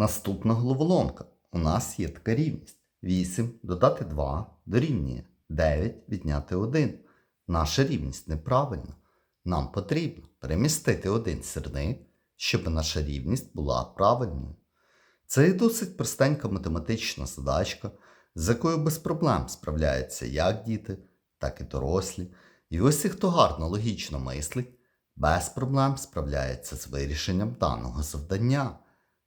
Наступна головоломка. У нас є така рівність. 8 додати 2 дорівнює 9 відняти 1. Наша рівність неправильна. Нам потрібно перемістити один сірник, щоб наша рівність була правильною. Це і досить простенька математична задачка, з якою без проблем справляються як діти, так і дорослі. І ось і хто гарно логічно мислить, без проблем справляється з вирішенням даного завдання.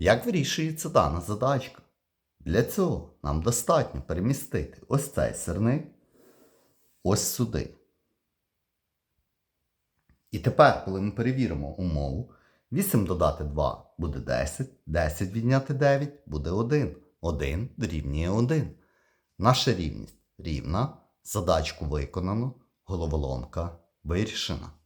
Як вирішується дана задачка? Для цього нам достатньо перемістити ось цей сирник ось сюди. І тепер, коли ми перевіримо умову, 8 додати 2 буде 10, 10 відняти 9 буде 1. 1 дорівнює 1. Наша рівність рівна, задачку виконано, головоломка вирішена.